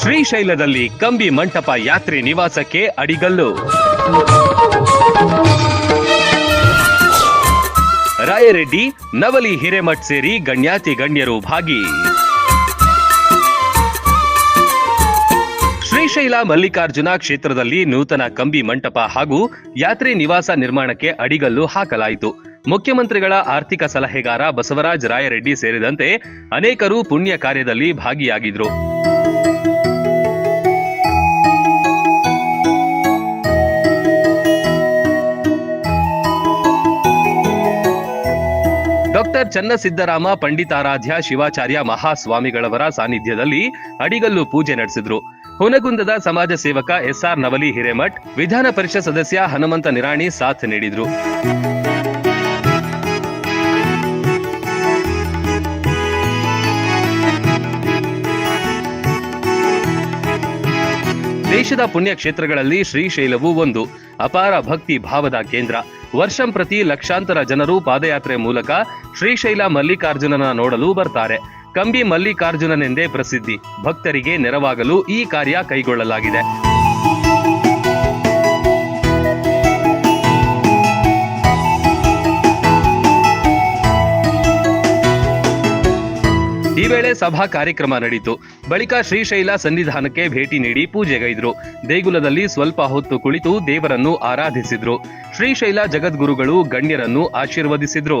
ಶ್ರೀಶೈಲದಲ್ಲಿ ಕಂಬಿ ಮಂಟಪ ಯಾತ್ರಿ ನಿವಾಸಕ್ಕೆ ಅಡಿಗಲ್ಲು. ರಾಯರೆಡ್ಡಿ, ನವಲಿ ಹಿರೇಮಠ್ ಸೇರಿ ಗಣ್ಯಾತಿ ಗಣ್ಯರು ಭಾಗಿ. ಶ್ರೀಶೈಲ ಮಲ್ಲಿಕಾರ್ಜುನ ಕ್ಷೇತ್ರದಲ್ಲಿ ನೂತನ ಕಂಬಿ ಮಂಟಪ ಹಾಗೂ ಯಾತ್ರಿ ನಿವಾಸ ನಿರ್ಮಾಣಕ್ಕೆ ಅಡಿಗಲ್ಲು ಹಾಕಲಾಯಿತು. ಮುಖ್ಯಮಂತ್ರಿಗಳ ಆರ್ಥಿಕ ಸಲಹೆಗಾರ ಬಸವರಾಜ ರಾಯರೆಡ್ಡಿ ಸೇರಿದಂತೆ ಅನೇಕರು ಪುಣ್ಯ ಕಾರ್ಯದಲ್ಲಿ ಭಾಗಿಯಾಗಿದ್ರು. ಚನ್ನಸಿದ್ದರಾಮ ಪಂಡಿತಾರಾಧ್ಯ, ಶಿವಾಚಾರ್ಯ ಮಹಾಸ್ವಾಮಿಗಳವರ ಸಾನ್ನಿಧ್ಯದಲ್ಲಿ ಅಡಿಗಲ್ಲು ಪೂಜೆ ನಡೆಸಿದ್ರು. ಹುನಗುಂದದ ಸಮಾಜ ಸೇವಕ ಎಸ್ಆರ್ ನವಲಿ ಹಿರೇಮಠ್, ವಿಧಾನ ಪರಿಷತ್ ಸದಸ್ಯ ಹನುಮಂತ ನಿರಾಣಿ ಸಾಥ್ ನೀಡಿದ್ರು. ದೇಶದ ಪುಣ್ಯ ಕ್ಷೇತ್ರಗಳಲ್ಲಿ ಶ್ರೀಶೈಲವು ಒಂದು. ಅಪಾರ ಭಕ್ತಿ ಭಾವದ ಕೇಂದ್ರ. ವರ್ಷಂ ಪ್ರತಿ ಲಕ್ಷಾಂತರ ಜನರು ಪಾದಯಾತ್ರೆ ಮೂಲಕ ಶ್ರೀಶೈಲ ಮಲ್ಲಿಕಾರ್ಜುನನ ನೋಡಲು ಬರ್ತಾರೆ. ಕಂಬಿ ಮಲ್ಲಿಕಾರ್ಜುನನೆಂದೇ ಪ್ರಸಿದ್ಧಿ. ಭಕ್ತರಿಗೆ ನೆರವಾಗಲು ಈ ಕಾರ್ಯ ಕೈಗೊಳ್ಳಲಾಗಿದೆ. ವೇಳೆ ಸಭಾ ಕಾರ್ಯಕ್ರಮ ನಡೆಯಿತು ಬಳಿಕ ಶ್ರೀಶೈಲ ಸನ್ನಿಧಾನಕ್ಕೆ ಭೇಟಿ ನೀಡಿ ಪೂಜೆಗೈದ್ರು ದೇಗುಲದಲ್ಲಿ ಸ್ವಲ್ಪ ಹೊತ್ತು ಕುಳಿತು ದೇವರನ್ನು ಆರಾಧಿಸಿದ್ರು. ಶ್ರೀಶೈಲ ಜಗದ್ಗುರುಗಳು ಗಣ್ಯರನ್ನು ಆಶೀರ್ವದಿಸಿದ್ರು.